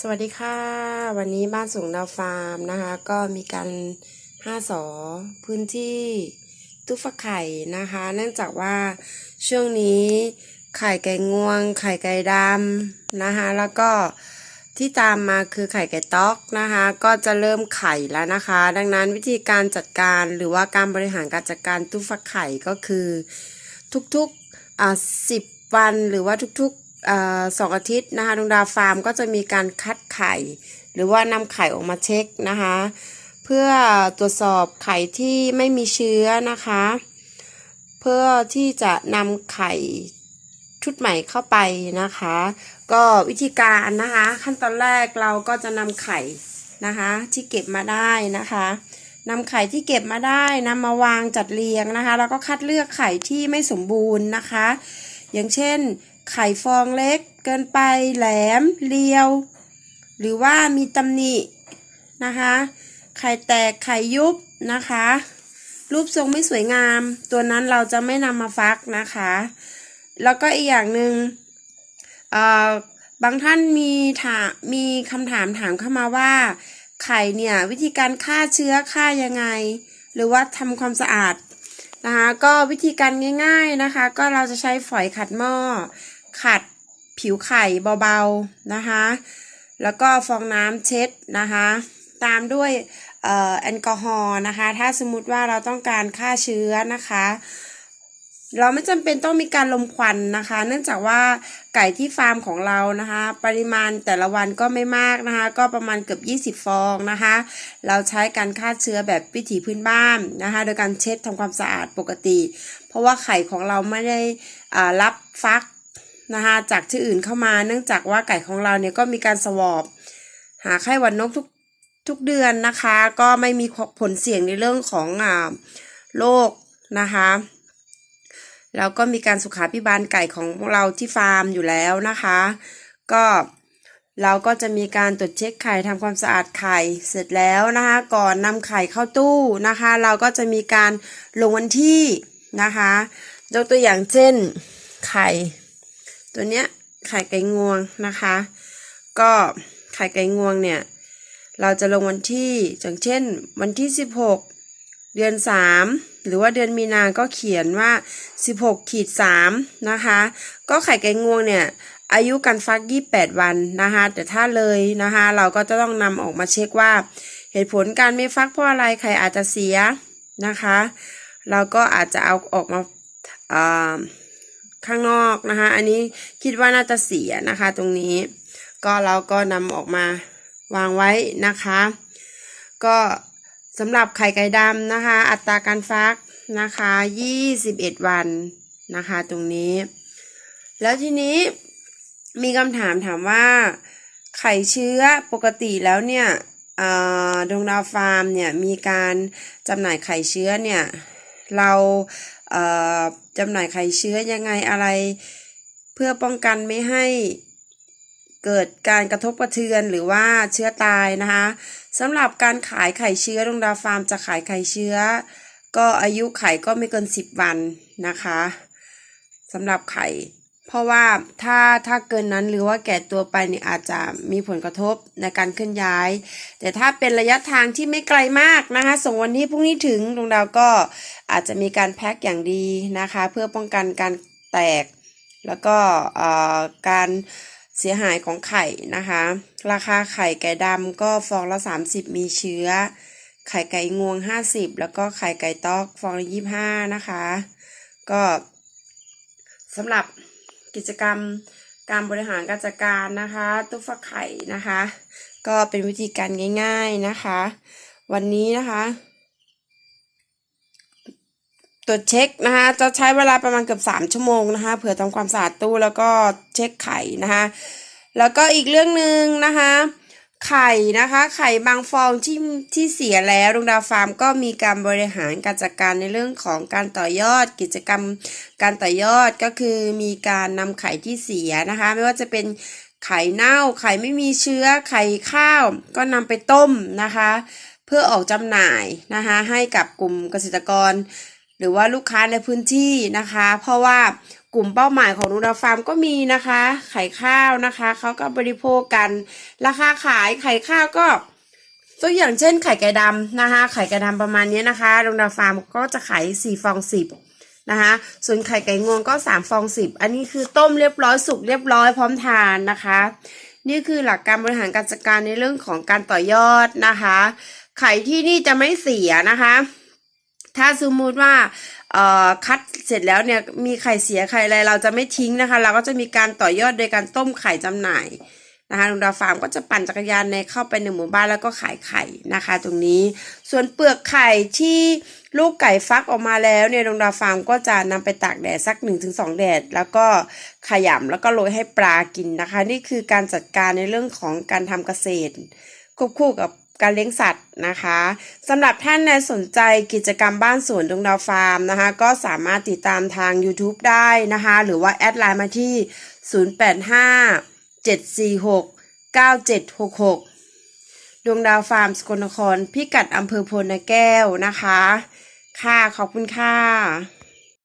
สวัสดีค่ะ วันนี้บ้านสูงดาวฟาร์มนะคะ ก็มีการห้าสอพื้นที่ตู้ฟักไข่นะคะ เนื่องจากว่าช่วงนี้ไข่ไก่งวง ไข่ไก่ดำนะคะ แล้วก็ที่ตามมาคือไข่ไก่ต๊อกนะคะ ก็จะเริ่มไข่แล้วนะคะ ดังนั้นวิธีการจัดการหรือว่าการบริหารการจัดการตู้ฟักไข่ก็คือ ทุกๆอ่าสิบวันหรือว่าทุกๆ สองอาทิตย์นะคะดวงดาวฟาร์มก็จะมีการคัดไข่ หรือว่านำไข่ออกมาเช็คนะคะ เพื่อตรวจสอบไข่ที่ไม่มีเชื้อนะคะ เพื่อที่จะนำไข่ชุดใหม่เข้าไปนะคะ ก็วิธีการนะคะ ขั้นตอนแรกเราก็จะนำไข่นะคะที่เก็บมาได้นะคะนำไข่ที่เก็บมาได้นำมาวางจัดเรียงนะคะ แล้วก็คัดเลือกไข่ที่ไม่สมบูรณ์นะคะ อย่างเช่น ไข่ฟองเล็กเกินไปแหลมเรียว หรือว่ามีตำหนินะคะ ไข่แตกไข่ยุบนะคะ รูปทรงไม่สวยงาม ตัวนั้นเราจะไม่นำมาฟักนะคะ แล้วก็อีกอย่างหนึ่งเอ่อบางท่านมีถามมีคำถามถามเข้ามาว่า ไข่เนี่ยวิธีการฆ่าเชื้อฆ่ายังไง หรือว่าทำความสะอาดนะคะก็วิธีการง่าย ๆนะคะ ก็เราจะใช้ฝอยขัดหม้อ ขัดผิวไข่เบาๆนะคะ แล้วก็ฟองน้ำเช็ดนะคะ ตามด้วยแอลกอฮอล์นะคะ ถ้าสมมติว่าเราต้องการฆ่าเชื้อนะคะ เราไม่จำเป็นต้องมีการลมควันนะคะ เนื่องจากว่าไก่ที่ฟาร์มของเรานะคะ ปริมาณแต่ละวันก็ไม่มากนะคะ ก็ประมาณเกือบ20 ฟองนะคะ เราใช้การฆ่าเชื้อแบบวิถีพื้นบ้านนะคะ โดยการเช็ดทำความสะอาดปกติ เพราะว่าไข่ของเราไม่ได้รับฟัก นะคะจากที่อื่นเข้ามา เนื่องจากว่าไก่ของเราเนี่ยก็มีการสวอปหาไข้หวัดนกทุกทุกเดือนนะคะ ก็ไม่มีผลเสี่ยงในเรื่องของอ่าโรคนะคะแล้วก็มีการสุขาพิบาลไก่ของเราที่ฟาร์มอยู่แล้วนะคะ ก็เราก็จะมีการตรวจเช็คไข่ทำความสะอาดไข่เสร็จแล้วนะคะ ก่อนนำไข่เข้าตู้นะคะ เราก็จะมีการลงวันที่นะคะยกตัวอย่างเช่นไข่ ตัวเนี้ยไข่ไก่งวงนะคะ ก็ไข่ไก่งวงเนี่ย เราจะลงวันที่อย่างเช่น วันที่ 16 เดือน 3 หรือว่าเดือนมีนาก็เขียนว่า 16ขีด3นะคะ ก็ไข่ไก่งวงเนี่ยอายุการฟัก 28 วันนะคะ แต่ถ้าเลยนะคะ เราก็จะต้องนำออกมาเช็คว่า เหตุผลการไม่ฟักเพราะอะไรไข่อาจจะเสียนะคะ เราก็อาจจะเอาออกมาอ่า ข้างนอกนะคะ อันนี้คิดว่าน่าจะเสียนะคะตรงนี้ ก็เราก็นำออกมาวางไว้นะคะ ก็สำหรับไข่ไก่ดำนะคะ อัตราการฟักนะคะ21 วันนะคะตรงนี้ แล้วทีนี้มีคำถามถามว่า ไข่เชื้อปกติแล้วเนี่ยเอ่อดวงดาวฟาร์มเนี่ยมีการจำหน่ายไข่เชื้อเนี่ยเราเอ่อ จำหน่ายไข่เชื้อยังไงอะไร เพื่อป้องกันไม่ให้เกิดการกระทบกระเทือนหรือว่าเชื้อตายนะคะสำหรับการขายไข่เชื้อโรงดาฟาร์มจะขายไข่เชื้อ ก็อายุไข่ก็ไม่เกิน 10 วันนะคะสำหรับไข่ เพราะว่าถ้าถ้าเกินนั้นหรือว่าแก่ตัวไปเนี่ยอาจจะมีผลกระทบในการเคลื่อนย้าย แต่ถ้าเป็นระยะทางที่ไม่ไกลมากนะคะ ส่งวันนี้พรุ่งนี้ถึงดวงดาวก็อาจจะมีการแพ็คอย่างดีนะคะ เพื่อป้องกันการแตก แล้วก็เอ่อการเสียหายของไข่นะคะ ราคาไข่ไก่ดำก็ฟองละ 30 มีเชื้อ ไข่ไก่งวง 50 แล้วก็ไข่ไก่ตอกฟองละ25 นะคะ ก็สำหรับ กิจกรรมการบริหารการจัดการนะคะตู้ฟักไข่นะคะ ก็เป็นวิธีการง่าย ๆนะคะ วันนี้นะคะตรวจเช็คนะคะจะใช้เวลาประมาณเกือบสามชั่วโมงนะคะเผื่อทำความสะอาดตู้แล้วก็เช็คไข่นะคะ แล้วก็อีกเรื่องหนึ่งนะคะ ไข่นะคะ ไข่บางฟองที่ที่เสียแล้วดวงดาวฟาร์มก็มีการบริหารการจัดการในเรื่องของการต่อยอดกิจกรรม การต่อยอดก็คือมีการนำไข่ที่เสียนะคะ ไม่ว่าจะเป็นไข่เน่า ไข่ไม่มีเชื้อ ไข่ข้าว ก็นำไปต้มนะคะ เพื่อออกจำหน่ายนะคะให้กับกลุ่มเกษตรกร หรือว่าลูกค้าในพื้นที่นะคะ เพราะว่า กลุ่มเป้าหมายของนูราฟาร์มก็มีนะคะ ไข่ข้าวนะคะเขาก็บริโภคกัน ราคาขายไข่ข้าวก็ตัวอย่างเช่นไข่ไก่ดำนะคะ ไข่ไก่ดำประมาณนี้นะคะนูราฟาร์มก็จะขาย4ฟอง10นะคะ ส่วนไข่ไก่งวงก็3ฟอง10 อันนี้คือต้มเรียบร้อยสุกเรียบร้อยพร้อมทานนะคะ นี่คือหลักการบริหารการจัดการในเรื่องของการต่อยอดนะคะ ไข่ที่นี่จะไม่เสียนะคะ ถ้าสมมติว่าเอ่อคัดเสร็จแล้วเนี่ยมีไข่เสียไข่อะไรเราจะไม่ทิ้งนะคะ เราก็จะมีการต่อยอดโดยการต้มไข่จำหน่ายนะคะลุงดาวฟาร์มก็จะปั่นจักรยานในเข้าไปในหมู่บ้านแล้วก็ขายไข่นะคะ ตรงนี้ ส่วนเปลือกไข่ที่ลูกไก่ฟักออกมาแล้วเนี่ยลุงดาวฟาร์มก็จะนำไปตากแดดสัก 1-2 แดด แล้วก็ขยำแล้วก็โรยให้ปลากินนะคะ นี่คือการจัดการในเรื่องของการทำเกษตรควบคู่กับ การเลี้ยงสัตว์นะคะสำหรับท่านในสนใจกิจกรรมบ้านสวนดวงดาวฟาร์มนะคะ ก็สามารถติดตามทาง YouTube ได้นะคะ หรือว่าแอดไลน์มาที่ 085 746 9766 ดวงดาวฟาร์มสกลนครพิกัดอำเภอโพนาแก้วนะคะ ค่ะ ขอบคุณค่ะ